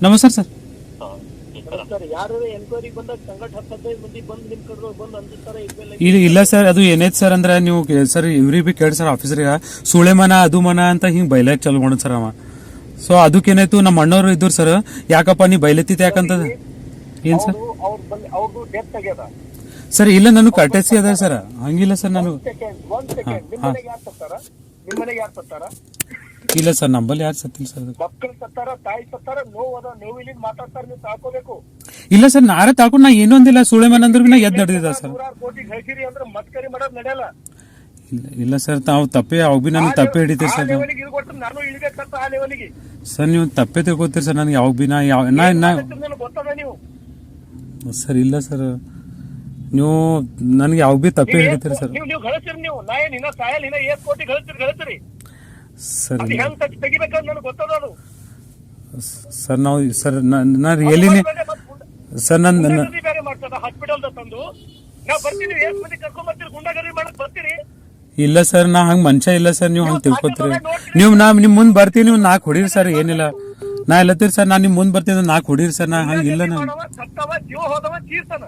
ನಮಸ್ಕಾರ ಸರ್. ಇಲ್ಲ ಇಲ್ಲ ಸರ್ ಅದು ಏನೈತೆ ಸರ್ ಅಂದ್ರೆ ನೀವು ಸರ್ ಇವ್ರಿಗೆ ಬಿ ಕೇಳಿ ಸರ್ ಆಫೀಸರ್ ಸುಳೆ ಮನ ಅದು ಮನ ಅಂತ ಹಿಂಗೆ ಬೈಲಾಕ್ ಚಾಲು ಮಾಡೋದು ಸರ್ ಅವ. ಸೊ ಅದಕ್ಕೇನಾಯ್ತು ನಮ್ಮ ಅಣ್ಣವ್ರು ಇದ್ರು ಸರ್ ಯಾಕಪ್ಪ ನೀ ಬೈಲತ್ತಿತ್ತು ಯಾಕಂತದ ಏನ್ ಸರ್? ಸರ್ ಇಲ್ಲ ನಾನು ಕರ್ಟೆಸಿ ಅದ ಸರ್. ಹಂಗಿಲ್ಲ ಸರ್ ನಾನು ಇಲ್ಲ ಸರ್ ನಮ್ಮಲ್ಲಿ ಯಾರು ಸತ್ತಿಲ್ಲ ಸರ್. ಮಕ್ಕಳು ಸತ್ತಾರ ತಾಯಿ ಸತ್ತಾರ ನೋವು ಅದ ಇಲ್ಲಿ ಮಾತಾಡ್ತಾರ ನೀವು ತಾಕೋಬೇಕು ಇಲ್ಲ ಸರ್ ನಾರೇ ತಾಕೊಂಡು ನಾ ಏನೊಂದಿಲ್ಲ ಸುಳೆ ಮನ ಅಂದ್ರೆ ನಾ ಎದ್ದು ನಡೆದಿದ್ದ ಸರ್. ನೂರಾರು ಕೋಟಿ ಗಳಿಸಿರಿ ಅಂದ್ರೆ ಮತ್ಕರಿ ಮಾಡೋದ್ ನಡೆಯಲ್ಲ. ಇಲ್ಲ ಇಲ್ಲ ಸರ್ ತಾವು ತಪ್ಪೆ ಅವ್ ಬಿ ನನಗೆ ತಪ್ಪೆ ಹಿಡಿತೀರಿ ಸರ್ ನೀವು. ಲೆವೆಲಿಗೆ ಇದು ಕೊಟ್ಟು ನಾನು ಇಳಿಬೇಕಂತ ಆ ಲೆವೆಲಿಗೆ ಸರ್ ನೀವು ತಪ್ಪೆ ತಿಳ್ಕೊತೀರಿ ಸರ್ ನನಗೆ ಯಾವಾಗ ಭೀ ನಾ ಯಾವ ನಾ ನಾ ನನಗೆ ಗೊತ್ತದ ನೀವು? ಸರ್ ಇಲ್ಲ ಸರ್. ನೀವು ನನಗೆ ಯಾವ ಬಿ ತಪ್ಪೆ ಹಿಡಿತೀರಿ ಸರ್. ನೀವು ನೀವು ಗಳಿಸಿರಿ ನೀವು. ನಾ ಏನ್ ಇನ್ನ ಸಾಯಲ್ ಇನ್ನ ಏಟ್ ಕೋಟಿ ಗಳಿಸಿರಿ ಗಳಿಸಿರಿ. ಸರ್ ಅದು ಹೆಂಗ್ ತೆಗಿ- ತೆಗಿಬೇಕಂತ ನನಗೆ ಗೊತ್ತದ ಅದು? ಸರ್ ನಾವು ಸರ್ ನಾನು ಎಲ್ಲಿ ಸರ್ ನನ್ನ ನನ್ನ- ಗುಂಡಾಗರ್ದಿ ಬೇರೆ ಮಾಡ್ತದ ಹಾಸ್ಪಿಟಲ್ ತಂದು? ನಾ ಬರ್ತೀನಿ ಎಷ್ಟ್ ಮಂದಿ ಕರ್ಕೊಂಡ್ ಬರ್ತೀರಿ ಗುಂಡಾಗರ್ದಿ ಮಾಡಕ್ ಬರ್ತೀರಿ? ಇಲ್ಲ ಸರ್ ನಾ ಹಂಗೆ ಮನುಷ್ಯ ಇಲ್ಲ ಸರ್ ನೀವು ಹಂಗೆ ತಿಳ್ಕೊತೀರಿ. ನೀವು ನಾ ನಿಮ್ಮ ಮುಂದೆ ಬರ್ತೀನಿ ನೀವು ನಾಲ್ಕು ಹೊಡೀರಿ ಸರ್ ಏನಿಲ್ಲ. ನಾ ಎಲ್ಲತ್ತೀರಿ ಸರ್ ನಾ ನಿಮ್ಮ ಮುಂದೆ ಬರ್ತೀನಿ ನಾಲ್ಕು ಹೊಡೀರಿ ಸರ್ ನಾ ನಾನು. ಸತ್ತವ ಜೀವ ಹೋದವ ಚೀರ್ತಾನ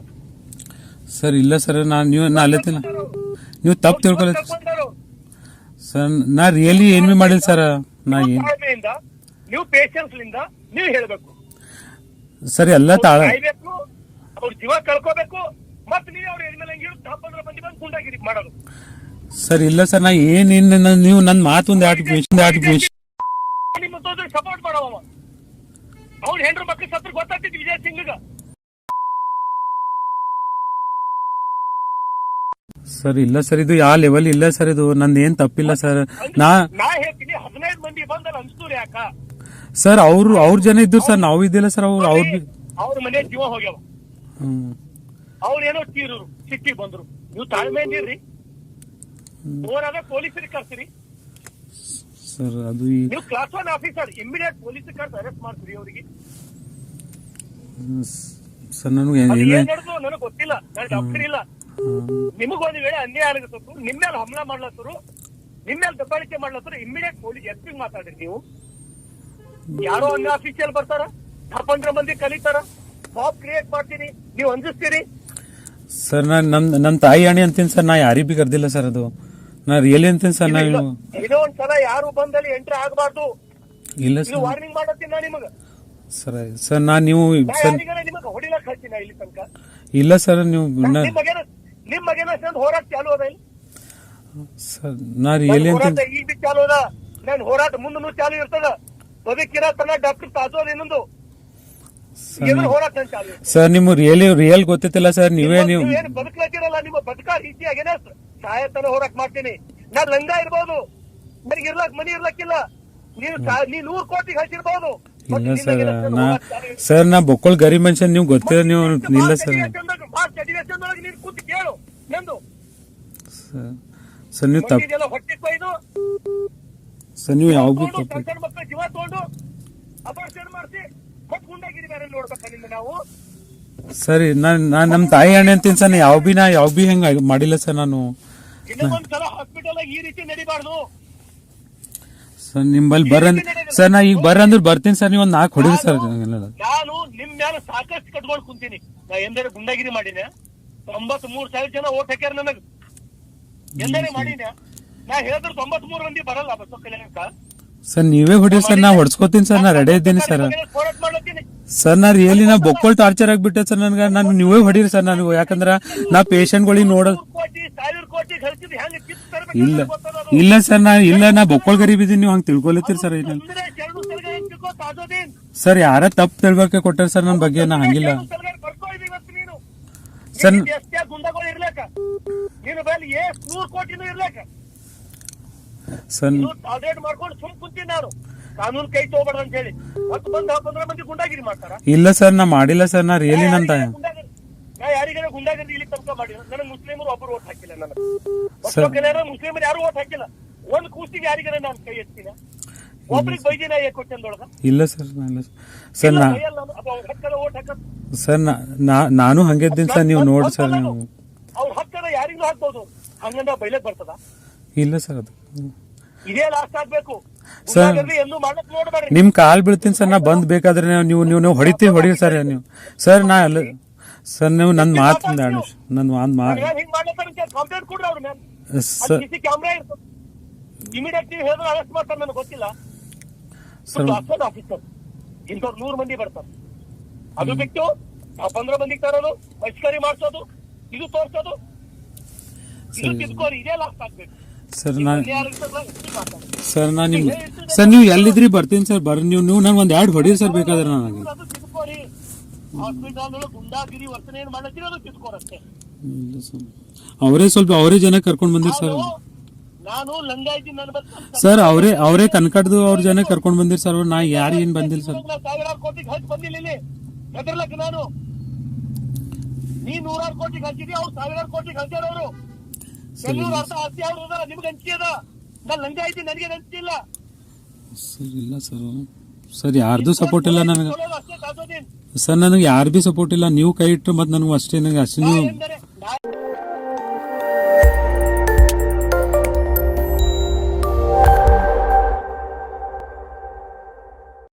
ಸರ್ ಇಲ್ಲ ಸರ್ ನಾ ನೀವು ನಾ ಅಲ್ಲತ್ತಿಲ್ಲ. ನೀವು ತಪ್ಪು ತಿಳ್ಕೊಲ್ಲ ಕರ್ಕೊಂಡರು. ಸರ್ ನಾ ರಿಯಲಿ ಏನ್ ಬಿ ಮಾಡಿಲ್ಲ ಸರ್? ನಾ ಏನ್ ತಾಳ್ಮೆಯಿಂದ ನೀವು ಪೇಷನ್ಸ್ ಲಿಂದ ನೀವು ಹೇಳಬೇಕು. ಸರ್ ಎಲ್ಲ ತಾಳ ಕಾಯ್ಬೇಕು ಅವ್ರ ಜೀವ ಕಳ್ಕೋಬೇಕು ಮತ್ತೆ ನೀವು ಅವ್ರ ಎದ್ಮೇಲೆ ಮೇಲೆ ಇಳಿದು ಹಬ್ಬ ಮಂದಿ ಬಂದು ಗುಂಡಾಗಿರಿ ಮಾಡೋದು. ಸರ್ ಇಲ್ಲ ಸರ್ ನಾ ಏನೇನು ನೀವು ನನ್ನ ಮಾತು ಒಂದು ಎರಡು ನಿಮಿಷ ಎರಡು ನಿಮಿಷ ನಿಮ್ಮ ಸಪೋರ್ಟ್ ಮಾಡವ ಅವ್ರ ಹೆಂಡ್ರು ಮಕ್ಳು ಸತ್ರ ಗೊತ್ತಾಗ್ತಿತ್ತು ವಿಜಯ್ ಸಿಂಗ್ಗ. ಸರ್ ಇಲ್ಲ ಸರ್ ಇದು ಯಾವ ಲೆವೆಲ್ ಇಲ್ಲ ಸರ್ ಇದು ನಂದು ಏನ್ ತಪ್ಪಿಲ್ಲ ಸರ್. ನಾ ನಾ ಹೇಳ್ತೀನಿ ಹದಿನೈದು ಮಂದಿ ಬಂದಲ್ಲಿ ಅನ್ಸ್ತೂರಿ ಯಾಕ? ಸರ್ ಅವ್ರು ಅವ್ರ ಜನ ಇದ್ರು ಸರ್ ನಾವು ಇದ್ದಿಲ್ಲ ಸರ್ ಅವ್ರು ಅವ್ರ ಅವ್ರ ಮನೆ ಜೀವ ಹೋಗ್ಯಾವ. ಹ್ಮ್. ಅವ್ರು ಏನೋ ಬಂದರು. ನೀವು ತಾಳ್ಮೆಯಿಂದ ಇರ್ರಿ ಓನಾಗ ಪೊಲೀಸರಿಗೆ ಕರ್ಸಿರಿ. ಸರ್ ಅದು ಈ ನೀವು class one officer immediate police ಕರ್ಸಿ ಅರೆಸ್ಟ್ ಮಾಡ್ತೀರಿ ಅವರಿಗೆ. ಸರ್ ನನಗೆ ಏನೇ ನಡೆದು ನನಗೆ ಗೊತ್ತಿಲ್ಲ. ನಾನು ಡಾಕ್ಟರ್ ಇಲ್ಲ. ನಿಮಗ್ ಒಂದು ವೇಳೆ ಅನ್ಯಾಯ ಆಗತ್ತರು ನಿಮ್ಮ ಮೇಲೆ ಹಮಲ ಮಾಡ್ಲತ್ತರು ನಿಮ್ಮ ಮೇಲೆ ದಬ್ಬಾಳಿಕೆ ಮಾಡ್ಲತ್ತರು ಇಮ್ಮಿಡಿಯೇಟ್ ಪೊಲೀಸ್ ಎಸ್ ಪಿ ಮಾತಾಡ್ರಿ ನೀವು. ಯಾರೋ ಒಂದು ಅಫಿಷಿಯಲ್ ಬರ್ತಾರ? ಹಪ್ಪಂದ್ರ ಮಂದಿ ಕಲಿತಾರ? ಬಾಬ್ ಕ್ರಿಯೇಟ್ ಮಾಡ್ತೀರಿ ನೀವು ಅಂಜಿಸ್ತೀರಿ? ಸರ್ ನಾನು ನಮ್ ನಮ್ ತಾಯಿ ಅಣಿ ಅಂತೀನಿ ಸರ್. ನಾ ಯಾರಿಗ್ ಬಿ ಕರ್ದಿಲ್ಲ ಸರ್ ಅದು. ನಾ ರಿಯಲಿ ಅಂತೀನಿ ಸರ್ ನಾ ಇದು- ಇದು ಒಂದ್ಸಲ ಯಾರು ಬಂದಲ್ಲಿ ಎಂಟ್ರಿ ಆಗಬಾರ್ದು. ಇಲ್ಲ ಇದು ಸರ್. ವಾರ್ನಿಂಗ್ ಮಾಡತ್ತೀನಿ ನಾ ನಿಮಗ. ಸರ್ ಸರ್ ನಾ ನೀವು ಸರ್ ನಿಮಗ ಹೊಡಿಲಕ್ ಹಚ್ಚಿನ ಇಲ್ಲಿ ತನಕ. ಇಲ್ಲ ಸರ್ ನೀವು ನಾ- ನಿಮ್ ಮಗೇನ ಚಂದ ಹೋರಾಟ ಚಾಲು ಅದ ಇಲ್ಲಿ? ಸರ್ ನಾ ರಿಯಲಿ ಹೋರಾಟ ಈಗ ಬಿ ಚಾಲು ಅದ. ನನ್ ಹೋರಾಟ ಮುಂದೂ ಚಾಲು ಇರ್ತದ. ಬದುಕಿರ ತನ ಡಾಕ್ಟರ್ ತಾಜೋದ್ ಇನ್ನೊಂದು. ಎದುರು ಹೋರಾಟ ನನ್ ಚಾಲು ಇರ್ತದ. ಸರ್ ನಿಮ್ಮ ರಿಯಲಿ ರಿಯಲ್ ಗೊತ್ತಿತ್ತಿಲ್ಲ ಸರ್ ನೀವೇ ನೀವು ಏನ್ ನಿಮ್ಮ ಬದುಕ ರೀತಿಯಾಗೇನೆ ಸಾಯತನ ಹೋರಾಟ ಮಾಡ್ತೀನಿ. ನಾನ್ ಲಂಗ ಇರ್ಬೋದು. ನನಗೆ ಇರ್ಲಕ್ ಮನಿ ಇರ್ಲಕ್ಕಿಲ್ಲ. ನೀನು ಸಾ- ನೀ ನೂರ್ ಕೋಟಿ ಹಚ್ಚಿರ್ಬೋದು ಇಲ್ಲ ಸರ್ ನಾ. ಸರ್ ನಾ ಬೊಕ್ಕಳ್ ಗರೀಬ್ ಮನುಷ್ಯ ನೀವು ಗೊತ್ತಿಲ್ಲ ನೀವು ಇಲ್ಲ ಸರ್. ಅಧಿವೇಶನದಾಗ- ನೀನು ಕೂತು ಕೇಳು ನಂದು. ಸರ್ ನೀವು ತಪ್ಪು ಮಂದಿದೆಲ್ಲ ಹೊಟ್ಟೆ ಕೊಯ್ದು ಸರ್ ನೀವು ಯಾವ ಬಿ ತಗೊಂಡು ತಪ್ಪು ಸಣ್ಣ ಮಕ್ಕಳು ಜೀವ ತಗೊಂಡು ಅಪರ್ಷನ್ ಮಾಡಿಸಿ ಮತ್ ಗುಂಡಾಗಿರಿ ಬೇರೆ ನೋಡ್ಬೇಕಾ ನಿನ್ನ ನಾವು? ಸರಿ ನಾನ್ ನಾನ್ ನಮ್ಮ ತಾಯಿ ಅಣ್ಣ ಅಂತೀನಿ ಸರ್ ಯಾವ ಬಿ ನಾ ಯಾವ ಬಿ ಹೆಂಗ ಮಾಡಿಲ್ಲ ಸರ್ ನಾನು. ಇನ್ನೊಂದ್ಸಲ ಹಾಸ್ಪಿಟಲ್ ಈ ರೀತಿ ನಡಿಬಾರ್ದು. ಸರ್ ನಿಮ್ಮಲ್ಲಿ ಬರ ಸರ್ ನಾ ಈಗ ಬರ ಅಂದ್ರೆ ಬರ್ತೀನಿ ಸರ್ ನೀವು ಒಂದು ನಾಲ್ಕು ಹೊಡಿರಿ ಸರ್ ನಾನು ನಿಮ್ ಮೇಲೆ ಸಾಕಷ್ಟು ಕಟ್ಕೊಂಡು ಕುಂತೀನಿ. ನಾ ಎಂದರೆ ಗುಂಡಾಗಿರಿ ಮಾಡಿನ ತೊಂಬತ್ ಮೂರ್ ಸಾವಿರ ಜನ ಓಟ್ ಹಾಕ್ಯಾರ ನನಗ್. ಎಂದರೆ ಮಾಡಿನ ನಾ ಹೇಳಿದ್ರು ತೊಂಬತ್ ಮೂರ್ ಮಂದಿ ಬರಲ್ಲ ಬಸವ ಕಲ್ಯಾಣಕ್ಕ ಸರ್ ನೀವೇ ಹೊಡಿರಿ ಸರ್ ನಾ ಹೊಡ್ಸ್ಕೊತೀನಿ ಸರ್ ನಾ ರೆಡಿ ಇದ್ದೀನಿ ಸರ್. ಹೋರಾಟ ಮಾಡ್ಲತ್ತೀನಿ. ಸರ್ ನಾ ರಿಯಲಿ ನಾ ಬೊಕ್ಕೋಳ್ ಟಾರ್ಚರ್ ಆಗಿಬಿಟ್ಟೆ ಸರ್ ನನ್ಗೆ. ನಾನು ನೀವೇ ಹೊಡೀರಿ ಸರ್ ನನಗೆ. ಯಾಕಂದ್ರೆ ನಾ ಪೇಷಂಟ್ಗಳಿಗೆ ನೋಡೋದು ನೋಡ ಕೋಟಿ ಸಾವಿರ ಕೋಟಿ ಗಳಿಸಿದ್ ಹೆಂಗ್ ಕಿತ್ತು ತರ್ಬೇಕು ಇಲ್ಲ. ಇಲ್ಲ ಸರ್ ನಾ ಇಲ್ಲ ನಾ ಬೊಕ್ಕೋಳ್ ಗರೀಬ್ ಇದೀನಿ ನೀವು ಹಂಗೆ ತಿಳ್ಕೊಲತ್ತೀರಿ ಸರ್ ಅಂದ್ರೆ ಶರಣು ತಾಜೋದೀನ್ ಸರ್ ಯಾರ ತಪ್ಪು ತಿಳ್ಬೇಕೆ ಕೊಟ್ಟಾರ ಸರ್ ನನ್ನ ಬಗ್ಗೆ? ನಾ ಹಂಗಿಲ್ಲ ಶರಣು ಸಲಗೈ ಬರ್ಕೊ ಇದು ಇವತ್ತು ನೀನು ಸರ್ ಎಷ್ಟೇ ಗುಂಡಗಳು ಇರ್ಲೇಕ. ನೀನು ಬಲ್ಲಿ ಎಷ್ಟ್ ನೂರ್ ಕೋಟಿನೂ ಇರ್ಲೇಕ. ಸರ್ ಟಾರ್ಗೆಟ್ ಮಾಡ್ಕೊಂಡು ಸುಮ್ ಕುಂತೀನಿ ನಾನು. ಕಾನೂನು ಕೈ ತಗೋಬೇಡ ಅಂತ ಹೇಳಿ. ಮತ್ತೆ ಬಂದು ಹತ್ತೊಂದ್ರ ಮಂದಿ ಗುಂಡಾಗಿರಿ ಮಾಡ್ತಾರ. ಇಲ್ಲ ಸರ್ ನಾ ಮಾಡಿಲ್ಲ ಸರ್ ನಾ ರಿಯಲಿ ನಂತ ಗುಂಡಾಗಿರಿ- ನಾ ಯಾರಿಗಾರ ಗುಂಡಾಗಿರಿ ಇಲ್ಲಿ ತನಕ ಮಾಡಿಲ್ಲ. ನನಗೆ ಮುಸ್ಲಿಮರು ಒಬ್ಬರು ಓಟ್ ಹಾಕಿಲ್ಲ ನನಗೆ. ಮುಸ್ಲಿಮರು ಯಾರು ಓಟ್ ಹಾಕಿಲ್ಲ. ಒಂದ್ ಕೂಸಿಗೆ ಯಾರಿಗಾರ ನಾನು ಕೈ ಎತ್ತೀನ? ಒಬ್ರಿಗೆ ಬೈದಿನ ಏ ಕೊಟ್ಟಂದೊಳಗ ಇಲ್ಲ ಸರ್ ಇಲ್ಲ ಸರ್. ನಾ ಸರ್ ನಾ ನಾನು ಹಂಗೆ ಇದ್ದೀನಿ ಸರ್ ನೀವು ನೋಡಿ ಸರ್ ನೀವು. ಅವ್ರ ಹಕ್ಕದ ಯಾರಿಗೂ ಹಾಕ್ಬೋದು. ಹಂಗಂದ ಬೈಲಕ್ ಬರ್ತದ? ಇಲ್ಲ ಸರ್ ಅದು. ಇದೇ ಲಾಸ್ಟ್ ಆಗ್ಬೇಕು. ಸರ್. ನಿಮ್ ಕಾಲ್ ಬೀಳ್ತೀನಿ ಸರ್ ನಾ ಬಂದ್ ಬೇಕಾದ್ರೆ ನೀವು ನೀವು ನೀವು ಹೊಡಿತೀವಿ ಹೊಡಿ ಸರ್ ನೀವು. ಸರ್ ನಾ ಅಲ್ಲ ಸರ್ ನೀವು ನನ್ನ ಮಾತು ನನ್ನ ಒಂದು ಮಾತು ನಾನ್ ಕಂಪ್ಲೇಂಟ್ ಕೊಡ್ರಿ ಅವ್ರ ಮೇಲೆ ಕ್ಯಾಮ್ರಾ ಇರ್ತದೆ. ಇಮಿಡಿಯೇಟ್ ನೀವು ಹೇಳಿದ್ರೆ ಅರೆಸ್ಟ್ ಮಾಡ್ತಾರೆ ನನಗೆ ಗೊತ್ತಿಲ್ಲ. ಅಷ್ಟೊಂದು ಆಫೀಸರ್ ಇಂಥವ್ರು ನೂರು ಮಂದಿ ಬರ್ತಾರೆ. ಅದು ಬಿಟ್ಟು ಆ ಪಂದ್ರ ಮಂದಿಗೆ ತರೋದು ಮಾಡ್ಸೋದು ಇದು ತೋರ್ಸೋದು. ಇದು. ತಿದ್ಕೋರಿ ಇದೇ ಲಾಸ್ಟ್ ಆಗ್ಬೇಕು. ಸರ್ ನಾ ಯಾರು ಇರ್ತಾರಲ್ಲ, ಇದು ಮಾತಾಡಿ. ಸರ್ ನಾ ನಿಮ್ ಸರ್ ನೀವು ಎಲ್ಲಿದ್ರಿ ಬರ್ತೀನಿ ಸರ್ ಬರ್ ನೀವು ನೀವು ನಂಗೆ ಒಂದು ಎರಡು ಹೊಡೀರಿ ಸರ್ ಬೇಕಾದ್ರೆ ನನಗೆ. ಅದು ತಿದ್ಕೋರಿ ಹಾಸ್ಪಿಟಲ್ ಗುಂಡಾಗಿರಿ ವರ್ತನೆ ಏನ್ ಮಾಡತ್ತೀರಿ ಅದು ತಿದ್ಕೋರಷ್ಟೇ ಅವರೇ ಸ್ವಲ್ಪ ಅವರೇ ಜನ ಕರ್ಕೊಂಡು ಬಂದಿರಿ ಸರ್. ನಾನು ಲಂಗಾಯ್ತಿ ನನ್ನ ಸರ್ ಅವರೇ ಅವರೇ ಕನ್ಕಡ್ದು ಅವ್ರ ಜನ ಕರ್ಕೊಂಡ್ ಬಂದಿರಿ ಸರ್ ನಾ ಯಾರು ಏನ್ ಬಂದಿಲ್ಲ ಸರ್. ಸಾವಿರಾರು ಕೋಟಿಗೆ ಹಚ್ಚಿ ಬಂದಿಲ್ಲ ಇಲ್ಲಿ. ಹೆದರ್ಲಕ್ಕ ನಾನು. ನೀ ನೂರಾರು ಕೋಟಿಗೆ ಹಂಚಿದಿ ಅವ್ರು ಸಾವಿರಾರು ಕೋಟಿಗೆ ಹಂಚಾರ ಅವರು. ಬೆಂಗಳೂರು ಅರ್ಧ ಆಸ್ತಿ ಅವ್ರು ಅದಾರ ನಿಮ್ಗೆ ನಾನು ಲಂಗ ಐತಿ ನನಗೆ ಹಂಚಿಲ್ಲ ಸರ್ ಇಲ್ಲ ಸರ್. ಸರ್ ಯಾರ್ದು ಸಪೋರ್ಟ್ ಇಲ್ಲ ನನಗೆ. ಸರ್ ನನಗೆ ಯಾರು ಬಿ ಸಪೋರ್ಟ್ ಇಲ್ಲ. ನೀವು ಕೈ ಇಟ್ಟರು ಮತ್ತೆ ನನಗೂ ಅಷ್ಟೇ ನನಗೆ ಅಷ್ಟೇ ನೀವು